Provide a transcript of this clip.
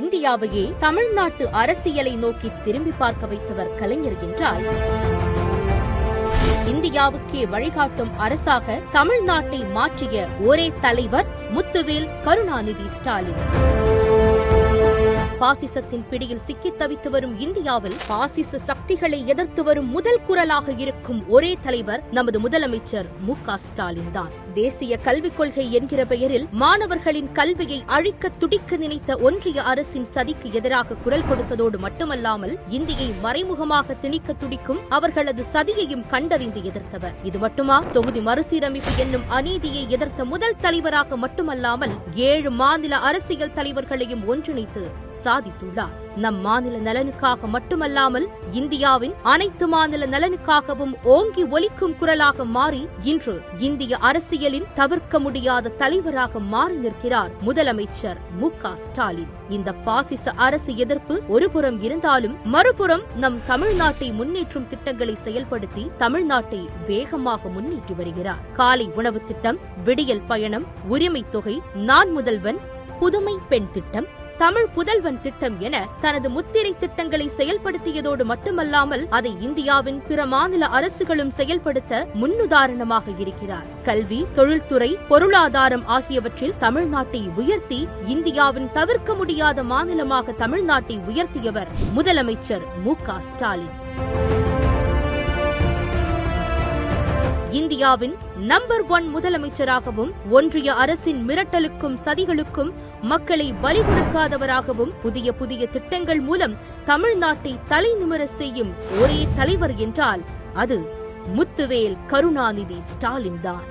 இந்தியாவையே தமிழ்நாட்டு அரசியலை நோக்கி திரும்பி பார்க்க வைத்தவர் கலைஞர் என்றால் இந்தியாவுக்கே வழிகாட்டும் அரசாக தமிழ்நாட்டை மாற்றிய ஒரே தலைவர் முத்துவேல் கருணாநிதி ஸ்டாலின். பாசிசத்தின் பிடியில் சிக்கித் தவித்து வரும் இந்தியாவில் பாசிச சக்திகளை எதிர்த்து வரும் முதல் குரலாக இருக்கும் ஒரே தலைவர் நமது முதலமைச்சர் மு க ஸ்டாலின் தான். தேசிய கல்விக் கொள்கை என்கிற பெயரில் மாணவர்களின் கல்வியை அழிக்க துடிக்க நினைத்த ஒன்றிய அரசின் சதிக்கு எதிராக குரல் கொடுத்ததோடு மட்டுமல்லாமல் இந்தியை மறைமுகமாக திணிக்க துடிக்கும் அவர்களது சதியையும் கண்டறிந்து எதிர்த்தவர். இது மட்டுமா? தொகுதி மறுசீரமைப்பு என்னும் அநீதியை எதிர்த்த முதல் தலைவராக மட்டுமல்லாமல் ஏழு மாநில அரசியல் தலைவர்களையும் ஒன்றிணைத்து சாதித்துள்ளார். நம் மாநில நலனுக்காக மட்டுமல்லாமல் இந்தியாவின் அனைத்து மாநில நலனுக்காகவும் ஓங்கி ஒலிக்கும் குரலாக மாறி இன்று இந்திய அரசியல் அரசியலின் தவிர்க்க முடியாத தலைவராக மாறி நிற்கிறார் முதலமைச்சர் மு ஸ்டாலின். இந்த பாசிச அரசு எதிர்ப்பு ஒருபுறம் இருந்தாலும் மறுபுறம் நம் தமிழ்நாட்டை முன்னேற்றும் திட்டங்களை செயல்படுத்தி தமிழ்நாட்டை வேகமாக முன்னேற்றி வருகிறார். காலை உணவு திட்டம் விடியல் பயணம் உரிமை தொகை நான் முதல்வன் புதுமை பெண் திட்டம் தமிழ் புதல்வன் திட்டம் என தனது முத்திரை திட்டங்களை செயல்படுத்தியதோடு மட்டுமல்லாமல் அதை இந்தியாவின் பிற மாநில அரசுகளும் செயல்படுத்த முன்னுதாரணமாக இருக்கிறார். கல்வி தொழில்துறை பொருளாதாரம் ஆகியவற்றில் தமிழ்நாட்டை உயர்த்தி இந்தியாவின் தவிர்க்க முடியாத மாநிலமாக தமிழ்நாட்டை உயர்த்தியவர் முதலமைச்சர் மு ஸ்டாலின். இந்தியாவின் நம்பர் ஒன் முதலமைச்சராகவும் ஒன்றிய அரசின் மிரட்டலுக்கும் சதிகளுக்கும் மக்களை பலி கொடுக்காதவராகவும் புதிய புதிய திட்டங்கள் மூலம் தமிழ்நாட்டை தலை நிமிர செய்யும் ஒரே தலைவர் என்றால் அது முத்துவேல் கருணாநிதி ஸ்டாலின் தான்.